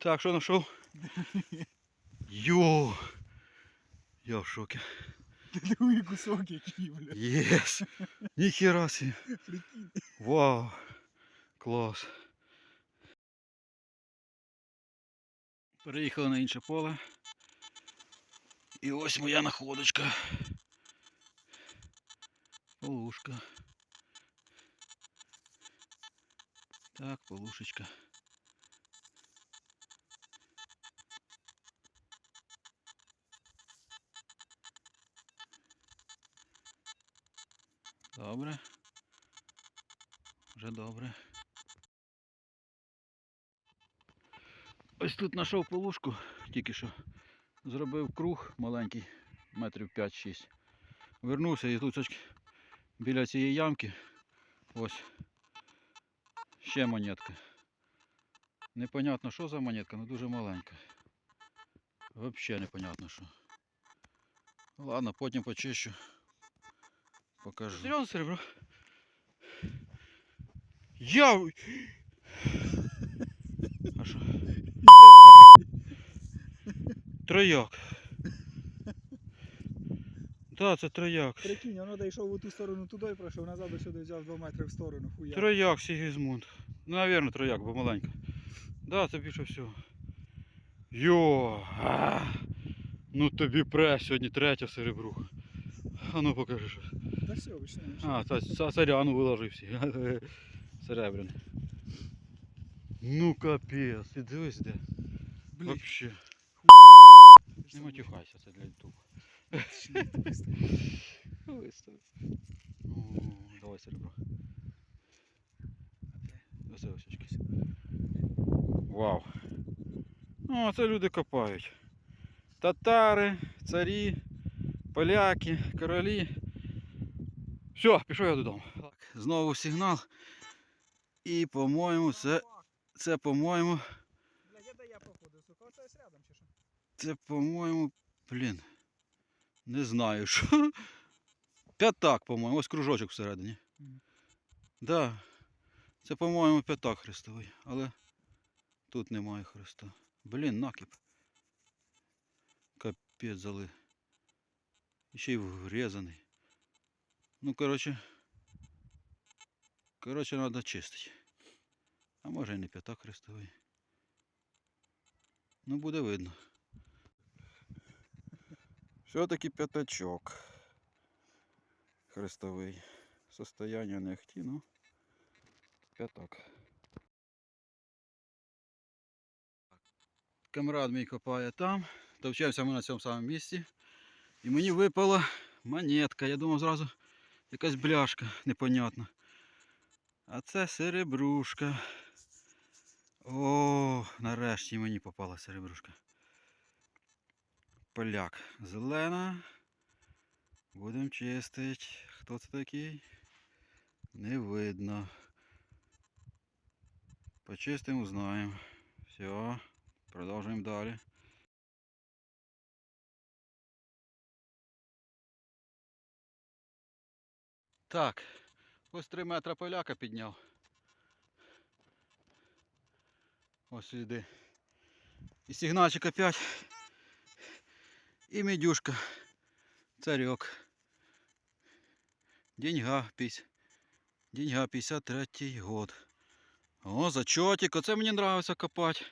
Так, що знайшов? Йо! Я в шокі. Другий кусок який, бля. Єс! Ніхіра. Прикинь. Вау! Клас. Переїхали на інше поле. І ось моя находочка. Полушка. Так, полушечка. Добре. Вже добре. Ось тут знайшов полушку, тільки що. Зробив круг маленький, метрів 5-6. Вернувся і тут біля цієї ямки. Ось. Ще монетка. Непонятно, що за монетка, але дуже маленька. Взагалі непонятно що. Ладно, потім почищу. Покажу. Серйозно серебро? Я. А що? Трояк. Да, це трояк. Прикинь, воно дійшов у ту сторону туди і пройшов назад, сюди взяв 2 метри в сторону. Хуя. Трояк Сігізмунд. Ну, навірно, трояк, бо маленька. Да, це більше всього. Йо! а. Ну тобі пре, сьогодні третя серебруха. А ну покажи що. Та все, почнемо. А, царяну виложив всі. Серебряний. Ну капець, ти дивись де. Блін, Вообще. Не матюхайся, це для ютубу. знає. Вистав. Ну, Давай серебро. Вау. О, це люди копають. Татари, царі, поляки, королі. Все, пішов я додому. Так, знову сигнал. І, по-моєму, це, це по-моєму, Бля, де я походив, сука, це, по-моєму, блін. Не знаю що. П'ятак, по-моєму, ось кружочок всередині. Да. Це, по-моєму, п'ятак хрестовий, але тут немає хреста. Блін, накіп. Капець зали. Ще й врізаний. Ну, коротше. Коротше, треба чистити. А може і не п'ятак хрестовий. Ну, буде видно. Все-таки п'ятачок. Хрестовий. Состояние не ахті, ну. П'ятак. Камрад мій копає там. Товчався ми на цьому самому місці. І мені випала монетка. Я думав зразу якась бляшка непонятна. А це серебрушка. О, нарешті мені попала серебрушка. Поляк. Зелена. Будемо чистити. Хто це такий? Не видно. Почистимо, узнаємо. Все, продовжуємо далі. Так, ось 3 метри поляка підняв. Ось сюди. І сигнальчик опять. І медюшка. Царек. Деньга, пись. Деньга 53 год. О, зачотик, оце мені нравиться копати.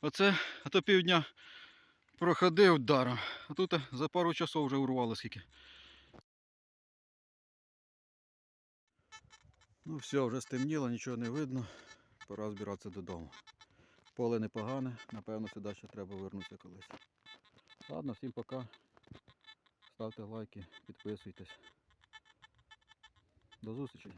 Оце, а то півдня проходив даром. А тут за пару часов вже урвало скільки. Ну все, вже стемніло, нічого не видно. Пора збиратися додому. Поле непогане, напевно, сюди ще треба вернутися колись. Ладно, всім пока. Ставте лайки, підписуйтесь. До зустрічі.